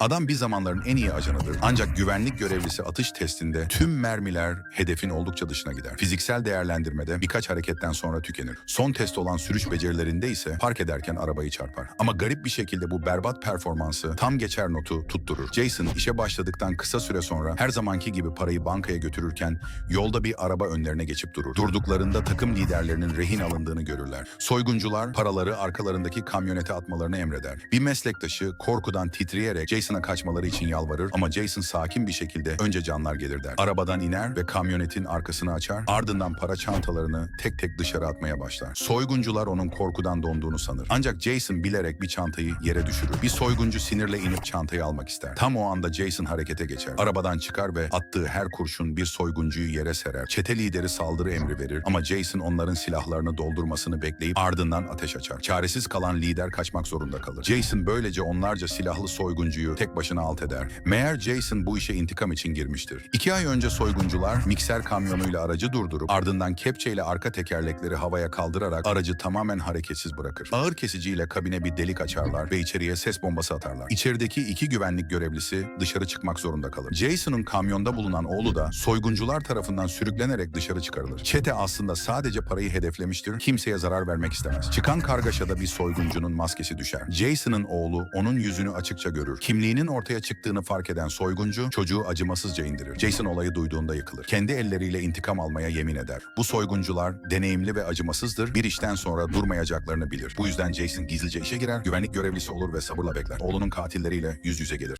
Adam bir zamanların en iyi ajanıdır. Ancak güvenlik görevlisi atış testinde tüm mermiler hedefin oldukça dışına gider. Fiziksel değerlendirmede birkaç hareketten sonra tükenir. Son test olan sürüş becerilerinde ise park ederken arabayı çarpar. Ama garip bir şekilde bu berbat performansı tam geçer notu tutturur. Jason işe başladıktan kısa süre sonra her zamanki gibi parayı bankaya götürürken yolda bir araba önlerine geçip durur. Durduklarında takım liderlerinin rehin alındığını görürler. Soyguncular paraları arkalarındaki kamyonete atmalarını emreder. Bir meslektaşı korkudan titreyerek Jason'a kaçmaları için yalvarır ama Jason sakin bir şekilde önce canlar gelir der. Arabadan iner ve kamyonetin arkasını açar. Ardından para çantalarını tek tek dışarı atmaya başlar. Soyguncular onun korkudan donduğunu sanır. Ancak Jason bilerek bir çantayı yere düşürür. Bir soyguncu sinirle inip çantayı almak ister. Tam o anda Jason harekete geçer. Arabadan çıkar ve attığı her kurşun bir soyguncuyu yere serer. Çete lideri saldırı emri verir ama Jason onların silahlarını doldurmasını bekleyip ardından ateş açar. Çaresiz kalan lider kaçmak zorunda kalır. Jason böylece onlarca silahlı soyguncuyu tek başına alt eder. Meğer Jason bu işe intikam için girmiştir. İki ay önce soyguncular mikser kamyonuyla aracı durdurup ardından kepçeyle arka tekerlekleri havaya kaldırarak aracı tamamen hareketsiz bırakır. Ağır kesiciyle kabine bir delik açarlar ve içeriye ses bombası atarlar. İçerideki iki güvenlik görevlisi dışarı çıkmak zorunda kalır. Jason'ın kamyonda bulunan oğlu da soyguncular tarafından sürüklenerek dışarı çıkarılır. Çete aslında sadece parayı hedeflemiştir, kimseye zarar vermek istemez. Çıkan kargaşada bir soyguncunun maskesi düşer. Jason'ın oğlu onun yüzünü açıkça görür. Kimliğinin ortaya çıktığını fark eden soyguncu çocuğu acımasızca indirir. Jason olayı duyduğunda yıkılır. Kendi elleriyle intikam almaya yemin eder. Bu soyguncular deneyimli ve acımasızdır. Bir işten sonra durmayacaklarını bilir. Bu yüzden Jason gizlice işe girer, güvenlik görevlisi olur ve sabırla bekler. Oğlunun katilleriyle yüz yüze gelir.